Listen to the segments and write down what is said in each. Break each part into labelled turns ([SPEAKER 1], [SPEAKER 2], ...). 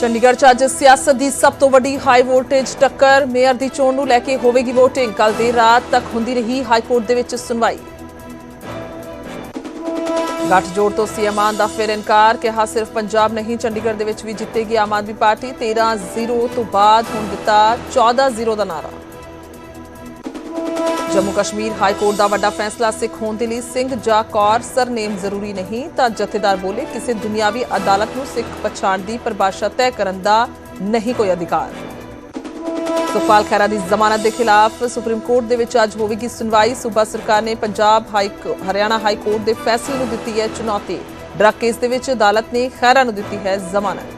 [SPEAKER 1] ਚੰਡੀਗੜ੍ਹ 'ਚ ਅੱਜ ਸਿਆਸਤ ਦੀ ਸਭ ਤੋਂ ਵੱਡੀ ਹਾਈ ਵੋਲਟੇਜ ਟੱਕਰ ਮੇਅਰ ਦੀ ਚੋਣ ਨੂੰ ਲੈ ਕੇ ਹੋਵੇਗੀ VOTING ਕੱਲ ਦੇਰ ਰਾਤ ਤੱਕ ਹੁੰਦੀ ਰਹੀ ਹਾਈ ਕੋਰਟ ਦੇ ਵਿੱਚ ਸੁਣਵਾਈ। ਗੱਠਜੋੜ ਤੋਂ ਸੀਐਮ ਮਾਨ ਦਾ ਫਿਰ ਇਨਕਾਰ, ਕਿਹਾ ਸਿਰਫ ਪੰਜਾਬ ਨਹੀਂ, ਚੰਡੀਗੜ੍ਹ ਦੇ ਵਿੱਚ ਵੀ ਜਿੱਤੇਗੀ ਆਮ ਆਦਮੀ ਪਾਰਟੀ। 13-0 ਤੋਂ ਬਾਅਦ ਹੁਣ ਦਿੱਤਾ 14-0 ਦਾ ਨਾਰਾ ਜੰਮੂ ਕਸ਼ਮੀਰ ਹਾਈ ਕੋਰਟ ਦਾ ਵੱਡਾ ਫੈਸਲਾ, ਸਿੱਖ ਹੋਣ ਦੇ ਲਈ ਸਿੰਘ ਜਾਂ ਕੌਰ ਸਰਨੇਮ ਜ਼ਰੂਰੀ ਨਹੀਂ, ਤਾਂ ਜਥੇਦਾਰ ਬੋਲੇ ਕਿਸੇ ਦੁਨਿਆਵੀ ਅਦਾਲਤ ਨੂੰ ਸਿੱਖ ਪਛਾਣ ਦੀ ਪਰਿਭਾਸ਼ਾ ਤੈਅ ਕਰਨ ਦਾ ਨਹੀਂ ਕੋਈ ਅਧਿਕਾਰ। ਸੁਖਪਾਲ ਖਹਿਰਾ ਦੀ ਜ਼ਮਾਨਤ ਦੇ ਖਿਲਾਫ ਸੁਪਰੀਮ ਕੋਰਟ ਦੇ ਵਿੱਚ ਅੱਜ ਹੋਵੇਗੀ ਸੁਣਵਾਈ। ਸੂਬਾ ਸਰਕਾਰ ਨੇ Punjab high Haryana high court ਦੇ ਫੈਸਲੇ ਨੂੰ ਦਿੱਤੀ ਹੈ ਚੁਣੌਤੀ। ਡਰੱਗ ਕੇਸ ਦੇ ਵਿੱਚ ਅਦਾਲਤ ਨੇ ਖਹਿਰਾ ਨੂੰ ਦਿੱਤੀ ਹੈ ਜ਼ਮਾਨਤ।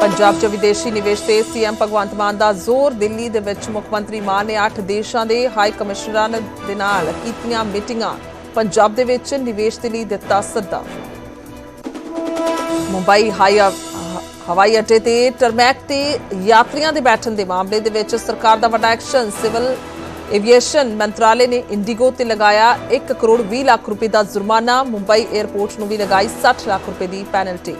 [SPEAKER 1] ਪੰਜਾਬ 'ਚ ਵਿਦੇਸ਼ੀ ਨਿਵੇਸ਼ ਤੇ ਸੀਐਮ ਭਗਵੰਤ ਮਾਨ ਦਾ ਜ਼ੋਰ, ਦਿੱਲੀ ਦੇ ਵਿੱਚ ਮੁੱਖ ਮੰਤਰੀ ਮਾਨ ਨੇ 8 ਦੇਸ਼ਾਂ ਦੇ ਹਾਈ ਕਮਿਸ਼ਨਰਾਂ ਦੇ ਨਾਲ ਕੀਤੀਆਂ ਮੀਟਿੰਗਾਂ। ਪੰਜਾਬ ਦੇ ਵਿੱਚ ਨਿਵੇਸ਼ ਦੇ ਲਈ ਦਿੱਤਾ ਸੱਦਾ। ਮੁੰਬਈ ਹਾਈ ਹਵਾਈ ਅੱਡੇ ਤੇ ਟਰਮੈਕ ਤੇ ਯਾਤਰੀਆਂ ਦੇ ਬੈਠਣ ਦੇ ਮਾਮਲੇ ਦੇ ਵਿੱਚ ਸਰਕਾਰ ਦਾ ਵੱਡਾ ਐਕਸ਼ਨ, ਸਿਵਲ ਏਵੀਏਸ਼ਨ ਮੰਤਰਾਲੇ ਨੇ ਇੰਡੀਗੋ ਤੇ ਲਗਾਇਆ 1 ਕਰੋੜ 20 ਲੱਖ ਰੁਪਏ ਦਾ ਜੁਰਮਾਨਾ। ਮੁੰਬਈ 에ਅਰਪੋਰਟ ਨੂੰ ਵੀ ਲਗਾਈ 60 ਲੱਖ ਰੁਪਏ ਦੀ ਪੈਨਲਟੀ।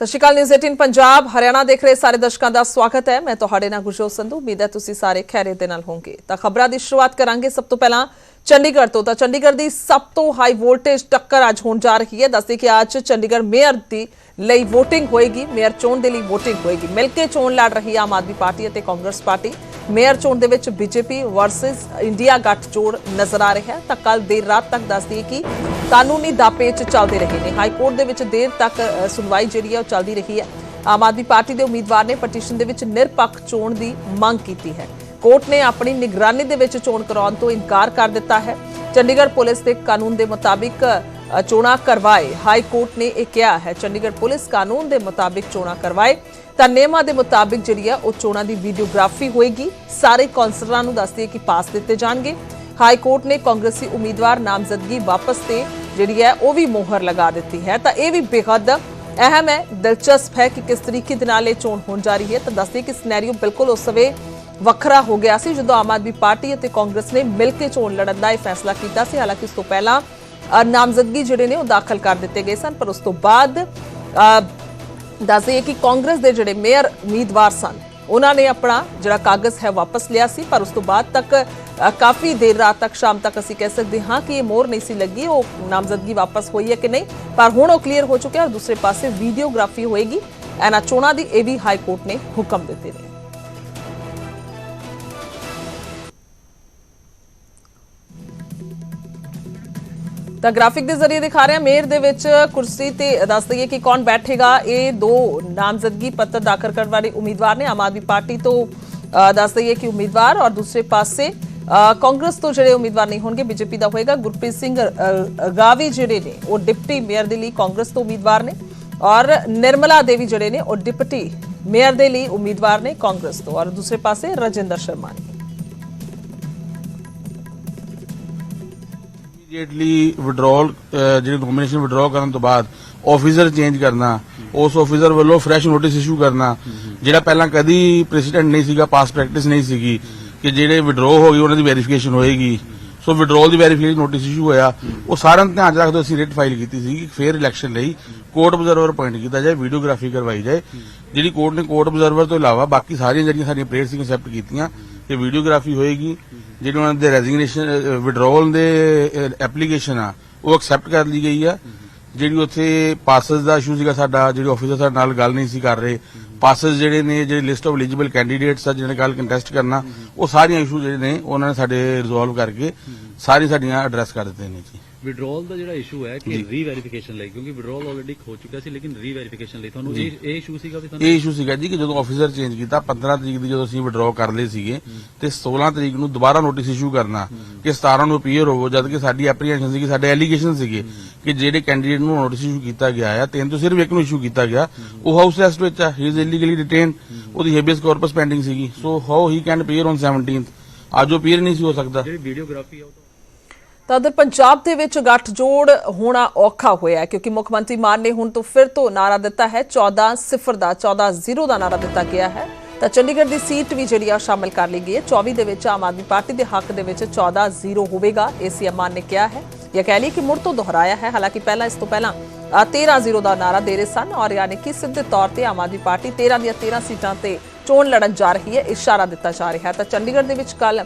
[SPEAKER 1] ਸਤਿ ਸ਼੍ਰੀ ਅਕਾਲ ਨਿਊਜ਼ 18 ਪੰਜਾਬ, ਹਰਿਆਣਾ ਦੇਖ ਰਹੇ ਸਾਰੇ ਦਰਸ਼ਕਾਂ ਦਾ ਸਵਾਗਤ ਹੈ। ਮੈਂ ਤੁਹਾਡੇ ਨਾਲ ਗੁਰਜੋਤ ਸੰਧੂ, ਉਮੀਦ ਹੈ ਤੁਸੀਂ ਸਾਰੇ ਖੈਰਿਅਤ ਦੇ ਨਾਲ ਹੋਵੋਗੇ। ਤਾਂ ਖਬਰਾਂ ਦੀ ਸ਼ੁਰੂਆਤ ਕਰਾਂਗੇ ਸਭ ਤੋਂ ਪਹਿਲਾਂ ਚੰਡੀਗੜ੍ਹ ਤੋਂ। ਤਾਂ ਚੰਡੀਗੜ੍ਹ ਦੀ ਸਭ ਤੋਂ ਹਾਈ ਵੋਲਟੇਜ ਟੱਕਰ ਅੱਜ ਹੋਣ ਜਾ ਰਹੀ ਹੈ। ਦੱਸਦੇ ਕਿ ਅੱਜ ਚੰਡੀਗੜ੍ਹ ਮੇਅਰ ਦੀ ਲਈ VOTING ਹੋਏਗੀ। ਮੇਅਰ ਚੋਣ ਦੇ ਲਈ VOTING ਹੋਏਗੀ। ਮਿਲ ਕੇ ਚੋਣ ਲੜ ਰਹੀ ਆਮ ਆਦਮੀ ਪਾਰਟੀ ਅਤੇ ਕਾਂਗਰਸ ਪਾਰਟੀ। ਮੇਅਰ ਚੋਣ ਦੇ ਵਿੱਚ ਬੀਜੇਪੀ ਵਰਸਸ ਇੰਡੀਆ ਗੱਠਜੋੜ ਨਜ਼ਰ ਆ ਰਿਹਾ ਤਾਂ ਕੱਲ ਦੇਰ ਰਾਤ ਤੱਕ ਦੱਸਦੀ ਹੈ ਕਿ ਕਾਨੂੰਨੀ ਦਾਪੇ ਚੱਲਦੇ ਰਹੇ ਨੇ। ਹਾਈ ਕੋਰਟ ਦੇ ਵਿੱਚ ਦੇਰ ਤੱਕ ਸੁਣਵਾਈ ਜਿਹੜੀ ਹੈ ਉਹ ਚੱਲਦੀ ਰਹੀ ਹੈ। ਆਮ ਆਦਮੀ ਪਾਰਟੀ ਦੇ ਉਮੀਦਵਾਰ ਨੇ ਪਟੀਸ਼ਨ ਦੇ ਵਿੱਚ ਨਿਰਪੱਖ ਚੋਣ ਦੀ ਮੰਗ ਕੀਤੀ ਹੈ। ਕੋਰਟ ਨੇ ਆਪਣੀ ਨਿਗਰਾਨੀ ਦੇ ਵਿੱਚ ਚੋਣ ਕਰਾਉਣ ਤੋਂ ਇਨਕਾਰ ਕਰ ਦਿੱਤਾ ਹੈ। ਚੰਡੀਗੜ੍ਹ ਪੁਲਿਸ ਦੇ ਕਾਨੂੰਨ ਦੇ ਮੁਤਾਬਿਕ ਚੋਣਾਂ ਕਰਵਾਏ। ਹਾਈ ਕੋਰਟ ਨੇ ਇਹ ਕਿਹਾ ਹੈ, ਚੰਡੀਗੜ੍ਹ ਪੁਲਿਸ ਕਾਨੂੰਨ ਦੇ ਮੁਤਾਬਿਕ ਚੋਣਾਂ ਕਰਵਾਏ। ਤਾਂ ਨਿਯਮਾਂ ਦੇ ਮੁਤਾਬਿਕ ਜਿਹੜੀ ਹੈ ਉਹ ਚੋਣਾਂ ਦੀ ਵੀਡੀਓਗ੍ਰਾਫੀ ਹੋਏਗੀ। ਸਾਰੇ ਕੌਂਸਲਰਾਂ ਨੂੰ ਦੱਸਦੀ ਹੈ ਕਿ ਪਾਸ ਦਿੱਤੇ ਜਾਣਗੇ। ਹਾਈ ਕੋਰਟ ਨੇ ਕਾਂਗਰਸੀ ਉਮੀਦਵਾਰ ਨਾਮਜ਼ਦਗੀ ਵਾਪਸ ਤੇ ਜਿਹੜੀ ਹੈ, ਉਹ ਵੀ ਮੋਹਰ ਲਗਾ ਦਿੱਤੀ ਹੈ। ਤਾਂ ਇਹ ਵੀ ਬੇਹੱਦ ਅਹਿਮ ਹੈ, ਦਿਲਚਸਪ ਹੈ ਕਿ ਕਿਸ ਤਰੀਕੇ ਦੇ ਨਾਲ ਇਹ ਚੋਣ ਹੋਣ ਜਾ ਰਹੀ ਹੈ। ਤਾਂ ਦੱਸਦੇ ਕਿ ਸਿਨੈਰੀਓ ਬਿਲਕੁਲ ਉਸ ਸਮੇਂ ਵੱਖਰਾ ਹੋ ਗਿਆ ਸੀ, ਜਦੋਂ ਆਮ ਆਦਮੀ ਪਾਰਟੀ ਅਤੇ ਕਾਂਗਰਸ ਨੇ ਮਿਲ ਕੇ ਚੋਣ ਲੜਨ ਦਾ ਇਹ ਫੈਸਲਾ ਕੀਤਾ ਸੀ। ਹਾਲਾਂਕਿ ਇਸ ਤੋਂ ਪਹਿਲਾਂ ਨਾਮਜ਼ਦਗੀ ਜਿਹੜੇ ਨੇ, ਉਹ ਦਾਖਲ ਕਰ ਦਿੱਤੇ ਗਏ ਸਨ, ਪਰ ਉਸ ਤੋਂ ਬਾਅਦ ਦੱਸਦੇ ਕਿ ਕਾਂਗਰਸ ਦੇ ਜਿਹੜੇ ਮੇਅਰ ਉਮੀਦਵਾਰ ਸਨ, ਉਹਨਾਂ ਨੇ ਆਪਣਾ ਜਿਹੜਾ ਕਾਗਜ਼ ਹੈ ਵਾਪਸ ਲਿਆ ਸੀ, ਪਰ ਉਸ ਤੋਂ ਬਾਅਦ ਤੱਕ ਕਾਫੀ ਦੇਰ ਰਾਤ ਤੱਕ, ਸ਼ਾਮ ਤੱਕ ਅਸੀਂ ਕਹਿ ਸਕਦੇ ਹਾਂ ਕਿ ਇਹ ਮੋਰ ਨਹੀਂ ਸੀ ਲੱਗੀ, ਉਹ ਨਾਮਜ਼ਦਗੀ ਵਾਪਸ ਹੋਈ ਹੈ ਕਿ ਨਹੀਂ, ਪਰ ਹੁਣ ਉਹ ਕਲੀਅਰ ਹੋ ਚੁੱਕਿਆ ਔਰ ਦੂਸਰੇ ਪਾਸੇ ਵੀਡੀਓਗ੍ਰਾਫੀ ਹੋਏਗੀ। ਇਹਨਾਂ ਚੋਣਾਂ ਦੀ ਇਹ ਵੀ ਹਾਈ ਕੋਰਟ ਨੇ ਹੁਕਮ ਦਿੱਤੇ ਨੇ। ਤਾਂ ਗ੍ਰਾਫਿਕ ਦੇ ਜ਼ਰੀਏ ਦਿਖਾ ਰਿਹਾ ਮੇਅਰ ਦੇ ਵਿੱਚ ਕੁਰਸੀ ਤੇ ਦੱਸ ਦਈਏ ਕਿ ਕੌਣ ਬੈਠੇਗਾ। ਇਹ ਦੋ ਨਾਮਜ਼ਦਗੀ ਪੱਤਰ ਦਾਖਲ ਕਰਨ ਵਾਲੇ ਉਮੀਦਵਾਰ ਨੇ ਆਮ ਆਦਮੀ ਪਾਰਟੀ ਤੋਂ ਦੱਸ ਦਈਏ ਕਿ ਉਮੀਦਵਾਰ ਔਰ ਦੂਸਰੇ ਪਾਸੇ ਕਾਂਗਰਸ ਤੋਂ ਜਿਹੜੇ ਉਮੀਦਵਾਰ ਨਹੀਂ ਹੋਣਗੇ ਬੀਜੇਪੀ ਦਾ ਹੋਏਗਾ ਗੁਰਪ੍ਰੀਤ ਸਿੰਘ ਅ, ਗਾਵੀ ਜਿਹੜੇ ਨੇ ਉਹ ਡਿਪਟੀ ਮੇਅਰ ਦੇ ਲਈ ਕਾਂਗਰਸ ਤੋਂ ਉਮੀਦਵਾਰ ਨੇ ਔਰ ਨਿਰਮਲਾ ਦੇਵੀ ਜਿਹੜੇ ਨੇ ਉਹ ਡਿਪਟੀ ਮੇਅਰ ਦੇ ਲਈ ਉਮੀਦਵਾਰ ਨੇ ਕਾਂਗਰਸ ਤੋਂ ਔਰ ਦੂਸਰੇ ਪਾਸੇ ਰਜਿੰਦਰ ਸ਼ਰਮਾ ਨੇ।
[SPEAKER 2] ਇਮੀਡੀਏਟਲੀ ਵਿਡਰਾਲ ਜਿਹੜੀ ਨੋਮੀਨੇਸ਼ਨ ਵਿਡਰਾਅ ਕਰਨ ਤੋਂ ਬਾਅਦ ਆਫੀਸਰ ਚੇਂਜ ਕਰਨਾ, ਉਸ ਆਫੀਸਰ ਵੱਲੋਂ ਫਰੈਸ਼ ਨੋਟਿਸ ਇਸ਼ੂ ਕਰਨਾ, ਜਿਹੜਾ ਪਹਿਲਾਂ ਕਦੀ ਪ੍ਰੈਸੀਡੈਂਟ ਨਹੀਂ ਸੀਗਾ ਪਾਸ ਪ੍ਰੈਕਟਿਸ ਨਹੀਂ ਸੀਗੀ, ਕਿ ਜਿਹੜੇ ਵਿਡਰਾਅ ਹੋ ਗਈ ਉਹਨਾਂ ਦੀ ਵੈਰੀਫਿਕੇਸ਼ਨ ਹੋਏਗੀ। ਸੋ ਵਿਡਰਾਅਲ ਦੀ ਵੈਰੀਫਿਕੇਸ਼ਨ ਨੋਟਿਸ ਇਸ਼ੂ ਹੋਇਆ। ਉਹ ਸਾਰਿਆਂ ਨੂੰ ਧਿਆਨ 'ਚ ਰੱਖਦੇ ਅਸੀਂ ਰਿਟ ਫਾਈਲ ਕੀਤੀ ਸੀ ਕਿ ਫੇਅਰ ਇਲੈਕਸ਼ਨ ਲਈ ਕੋਰਟ ਆਬਜ਼ਰਵਰ ਅਪਾਇੰਟ ਕੀਤਾ ਜਾਏ ਵੀਡੀਓਗ੍ਰਾਫੀ ਕਰਵਾਈ ਜਾਏ। ਜਿਹੜੀ ਕੋਰਟ ਨੇ ਕੋਰਟ ਆਬਜ਼ਰਵਰ ਤੋਂ ਇਲਾਵਾ ਬਾਕੀ ਸਾਰੀਆਂ ਜਿਹੜੀਆਂ ਸਾਡੀਆਂ ਪ੍ਰੇਅਰ ਸੀ ਅਕਸੈਪਟ ਕੀਤੀਆਂ ਕਿ ਵੀਡੀਓਗ੍ਰਾਫੀ ਹੋਏਗੀ। ਜਿਹੜੀ ਉਹਨਾਂ ਦੇ ਰੈਜ਼ਿਗਨੇਸ਼ਨ ਵਿਡਰਾਅਲ ਦੇ ਐਪਲੀਕੇਸ਼ਨ ਆ, ਉਹ ਐਕਸੈਪਟ ਕਰ ਲਈ ਗਈ ਆ। ਜਿਹੜੀ ਉੱਥੇ ਪਾਸਸ ਦਾ ਇਸ਼ੂ ਸੀਗਾ ਸਾਡਾ, ਜਿਹੜੇ ਆਫੀਸਰ ਸਾਡੇ ਨਾਲ ਗੱਲ ਨਹੀਂ ਸੀ ਕਰ ਰਹੇ। ਪਾਸਸ ਜਿਹੜੇ ਨੇ, ਜਿਹੜੇ ਲਿਸਟ ਆਫ ਐਲੀਜੀਬਲ ਕੈਂਡੀਡੇਟਸ ਆ, ਜਿਹਨੇ ਕੱਲ ਕੰਟੈਸਟ ਕਰਨਾ, ਉਹ ਸਾਰੀਆਂ ਇਸ਼ੂ ਜਿਹੜੇ ਨੇ, ਉਹਨਾਂ ਨੇ ਸਾਡੇ ਰਿਜ਼ੋਲਵ ਕਰਕੇ ਸਾਰੀ ਸਾਡੀਆਂ ਐਡਰੈਸ ਕਰ ਦਿੱਤੇ ਨੇ ਜੀ।
[SPEAKER 3] ਵਿਡਰਾਅਲ ਦਾ ਜਿਹੜਾ ਇਸ਼ੂ ਹੈ ਕਿ ਰੀਵੈਰੀਫਿਕੇਸ਼ਨ ਲਈ ਕਿਉਂਕਿ ਵਿਡਰਾਅਲ ਆਲਰੇਡੀ ਹੋ ਚੁੱਕਾ ਸੀ ਲੇਕਿਨ ਰੀਵੈਰੀਫਿਕੇਸ਼ਨ ਲਈ ਤੁਹਾਨੂੰ ਇਹ ਇਹ ਇਸ਼ੂ ਸੀਗਾ ਵੀ ਤੁਹਾਨੂੰ
[SPEAKER 2] ਇਹ ਇਸ਼ੂ ਸੀਗਾ ਜੀ ਕਿ ਜਦੋਂ ਆਫੀਸਰ ਚੇਂਜ ਕੀਤਾ 15 ਤਰੀਕ ਦੀ ਜਦੋਂ ਅਸੀਂ ਵਿਡਰਾਅ ਕਰ ਲਏ ਸੀਗੇ ਤੇ 16 ਤਰੀਕ ਨੂੰ ਦੁਬਾਰਾ ਨੋਟਿਸ ਇਸ਼ੂ ਕਰਨਾ ਕਿ 17 ਨੂੰ ਅਪੀਅਰ ਹੋਵੋ ਜਦ ਕਿ ਸਾਡੀ ਐਪਰੀਹੈਂਸ਼ਨ ਸੀ ਕਿ ਸਾਡੇ ਐਲੀਗੇਸ਼ਨ ਸੀਗੇ ਕਿ ਜਿਹੜੇ ਕੈਂਡੀਡੇਟ ਨੂੰ ਨੋਟਿਸ ਇਸ਼ੂ ਕੀਤਾ ਗਿਆ ਆ ਤਿੰਨ ਤੋਂ ਸਿਰਫ ਇੱਕ ਨੂੰ ਇਸ਼ੂ ਕੀਤਾ ਗਿਆ ਉਹ ਹਾਊਸ ਅਰੈਸਟ ਵਿੱਚ ਆ ਹੀ ਇਜ਼ ਇਲੀਗਲੀ ਡਿਟੇਨ ਉਹਦੀ ਹੈਬੀਅਸ ਕਾਰਪਸ ਪੈਂਡਿੰਗ ਸੀਗੀ। So how he can appear on 17th ਅੱਜ ਉਹ ਅਪੀਅਰ ਨਹੀਂ ਸੀ ਹੋ ਸਕਦਾ।
[SPEAKER 3] ਜਿਹੜੀ ਵੀਡੀਓਗ੍ਰਾਫੀ ਆ ਉਹ ਤਾਂ
[SPEAKER 1] ਤਾਂ ਉਧਰ ਪੰਜਾਬ ਦੇ ਵਿੱਚ ਗੱਠਜੋੜ ਹੋਣਾ ਔਖਾ ਹੋਇਆ ਕਿਉਂਕਿ ਮੁੱਖ ਮੰਤਰੀ ਮਾਨ ਨੇ ਹੁਣ ਤੋਂ ਫਿਰ ਤੋਂ ਨਾਰਾ ਦਿੱਤਾ ਹੈ 14 ਸਿਫਰ ਦਾ 14 ਜ਼ੀਰੋ ਦਾ ਨਾਰਾ ਦਿੱਤਾ ਗਿਆ ਹੈ। ਤਾਂ ਚੰਡੀਗੜ੍ਹ ਦੀ ਸੀਟ ਵੀ ਜਿਹੜੀ ਆ ਸ਼ਾਮਿਲ ਕਰ ਲਈ ਗਈ ਹੈ। 24 ਦੇ ਵਿੱਚ ਆਮ ਆਦਮੀ ਪਾਰਟੀ ਦੇ ਹੱਕ ਦੇ ਵਿੱਚ 14 ਜ਼ੀਰੋ ਹੋਵੇਗਾ ਇਹ ਸੀਐਮ ਮਾਨ ਨੇ ਕਿਹਾ ਹੈ। ਇਹ ਕਹਿ ਲਈ ਕਿ ਮੁੜ ਤੋਂ ਦੁਹਰਾਇਆ ਹੈ ਹਾਲਾਂਕਿ ਪਹਿਲਾਂ ਇਸ ਤੋਂ ਪਹਿਲਾਂ ਅ, 13 ਜ਼ੀਰੋ ਦਾ ਨਾਰਾ ਦੇ ਰਹੇ ਸਨ ਔਰ ਯਾਨੀ ਕਿ ਸਿੱਧੇ ਤੌਰ ਤੇ ਆਮ ਆਦਮੀ ਪਾਰਟੀ 13 ਦੀਆਂ 13 ਸੀਟਾਂ ਤੇ ਚੋਣ ਲੜਨ ਜਾ ਰਹੀ ਹੈ ਇਸ਼ਾਰਾ ਦਿੱਤਾ ਜਾ ਰਿਹਾ ਹੈ। ਤਾਂ ਚੰਡੀਗੜ੍ਹ ਦੇ ਵਿੱਚ ਕੱਲ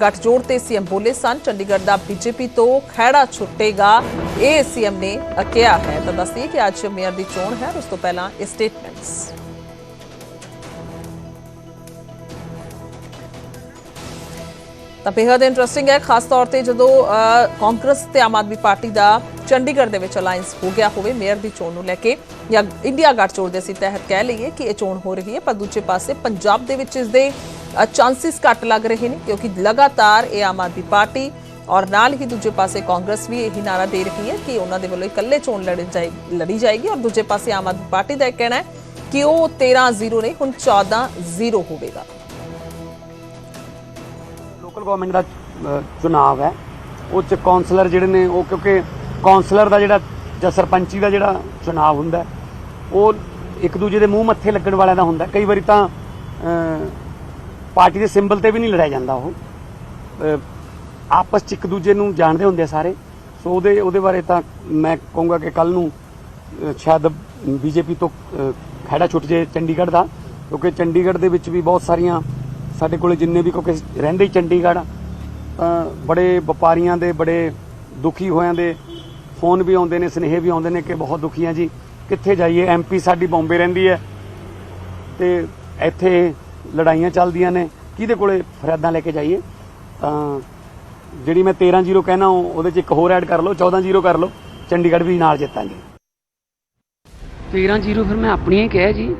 [SPEAKER 1] ਗੱਠਜੋੜ ਤੇ ਸੀਐਮ ਬੋਲੇ ਸਨ। ਚੰਡੀਗੜ੍ਹ ਦਾ ਬੀਜੇਪੀ ਤੋਂ ਖਹਿੜਾ ਛੁੱਟੇਗਾ। ਇਹ ਸੀਐਮ ਨੇ ਕਿਹਾ ਹੈ। ਤਾਂ ਦੱਸੀਏ ਕਿ ਅੱਜ ਮੇਅਰ ਦੀ ਚੋਣ ਹੈ। ਉਸ ਤੋਂ ਪਹਿਲਾਂ ਇਹ ਸਟੇਟਮੈਂਟਸ ਤਾਂ ਬੇहद ਇੰਟਰਸਟਿੰਗ ਹੈ। ਖਾਸ ਤੌਰ ਤੇ ਜਦੋਂ ਅ, ਕਾਂਗਰਸ ਤੇ ਆਮ ਆਦਮੀ ਪਾਰਟੀ ਦਾ ਚੰਡੀਗੜ੍ਹ ਦੇ ਵਿੱਚ ਅਲਾਈਅੰਸ ਹੋ ਗਿਆ ਹੋਵੇ ਮੇਅਰ ਦੀ ਚੋਣ ਨੂੰ ਲੈ ਕੇ ਜਾਂ ਇੰਡੀਆ ਗੱਠਜੋੜ ਦੇ ਸੀ ਤਹਿਤ ਕਹਿ ਲਈਏ ਕਿ ਇਹ ਚੋਣ ਹੋ ਰਹੀ ਹੈ ਪਰ ਦੂਜੇ ਪਾਸੇ ਪੰਜਾਬ ਦੇ ਵਿੱਚ ਇਸ ਦੇ ਚਾਂਸਸ ਘੱਟ ਲੱਗ ਰਹੇ ਨੇ ਕਿਉਂਕਿ ਲਗਾਤਾਰ ਇਹ ਆਮ ਆਦਮੀ ਪਾਰਟੀ ਔਰ ਨਾਲ ਹੀ ਦੂਜੇ ਪਾਸੇ ਕਾਂਗਰਸ ਵੀ ਇਹੀ ਨਾਰਾ ਦੇ ਰਹੀ ਹੈ ਕਿ ਉਹਨਾਂ ਦੇ ਵੱਲੋਂ ਇਕੱਲੇ ਚੋਣ ਲੜੀ ਜਾਏ ਲੜੀ ਜਾਏਗੀ ਔਰ ਦੂਜੇ ਪਾਸੇ ਆਮ ਆਦਮੀ ਪਾਰਟੀ ਦਾ ਇਹ ਕਹਿਣਾ ਹੈ ਕਿ ਉਹ 13-0 ਨਹੀਂ ਹੁਣ 14-0 ਹੋਵੇਗਾ।
[SPEAKER 4] ਲੋਕਲ ਗਵਰਨਮੈਂਟ ਦਾ ਅ, ਚੁਣਾਵ ਹੈ। ਉਹ ਚ ਕਾਉਂਸਲਰ ਜਿਹੜੇ ਨੇ ਉਹ ਕਿਉਂਕਿ ਕਾਉਂਸਲਰ ਦਾ ਜਿਹੜਾ ਜਾਂ ਸਰਪੰਚੀ ਦਾ ਜਿਹੜਾ ਚੁਣਾਵ ਹੁੰਦਾ ਉਹ ਇੱਕ ਦੂਜੇ ਦੇ ਮੂੰਹ ਮੱਥੇ ਲੱਗਣ ਵਾਲਿਆਂ ਦਾ ਹੁੰਦਾ ਕਈ ਵਾਰੀ ਤਾਂ ਪਾਰਟੀ ਦੇ ਸਿੰਬਲ ਤੇ ਵੀ ਨਹੀਂ ਲੜਾਇਆ ਜਾਂਦਾ ਉਹ। ਆਪਸ ਚ ਇੱਕ ਦੂਜੇ ਨੂੰ ਜਾਣਦੇ ਹੁੰਦੇ ਆ ਸਾਰੇ। ਸੋ ਉਹਦੇ ਉਹਦੇ ਬਾਰੇ ਤਾਂ ਮੈਂ ਕਹੂੰਗਾ ਕਿ ਕੱਲ ਨੂੰ ਅ, ਸ਼ਾਇਦ ਬੀਜੇਪੀ ਤੋਂ ਅ, ਛੁੱਟ ਜੇ ਚੰਡੀਗੜ੍ਹ ਦਾ ਕਿਉਂਕਿ ਚੰਡੀਗੜ੍ਹ ਦੇ ਵਿੱਚ ਵੀ ਬਹੁਤ ਸਾਰੀਆਂ ਸਾਡੇ ਕੋਲੇ ਜਿੰਨੇ ਵੀ ਕਿਉਂਕਿ ਰਹਿੰਦੇ ਹੀ ਚੰਡੀਗੜ੍ਹ ਤਾਂ ਬੜੇ ਵਪਾਰੀਆਂ ਦੇ ਬੜੇ ਦੁਖੀ ਹੋਇਆਂ ਦੇ ਫੋਨ ਵੀ ਆਉਂਦੇ ਨੇ ਸਨੇਹ ਵੀ ਆਉਂਦੇ ਨੇ ਕਿ ਬਹੁਤ ਦੁਖੀ ਆ ਜੀ। ਕਿੱਥੇ ਜਾਈਏ? ਐਮਪੀ ਸਾਡੀ ਬੰਬੇ ਰਹਿੰਦੀ ਹੈ। ਤੇ ਇੱਥੇ ਲੜਾਈਆਂ ਚੱਲਦੀਆਂ ਨੇ ਕਿਹਦੇ ਕੋਲੇ ਫਰਿਆਦਾਂ ਲੈ ਕੇ ਜਾਈਏ? ਤਾਂ ਜਿਹੜੀ ਮੈਂ 13-0 ਕਹਿਣਾ ਉਹ- ਉਹਦੇ 'ਚ ਇੱਕ ਹੋਰ ਐਡ ਕਰ ਲਓ 14-0 ਕਰ ਲਓ ਚੰਡੀਗੜ੍ਹ ਵੀ ਨਾਲ ਜਿੱਤਾਂਗੇ।
[SPEAKER 5] 13-0 ਫਿਰ ਮੈਂ ਆਪਣੀਆਂ ਹੀ ਕਿਹਾ ਜੀ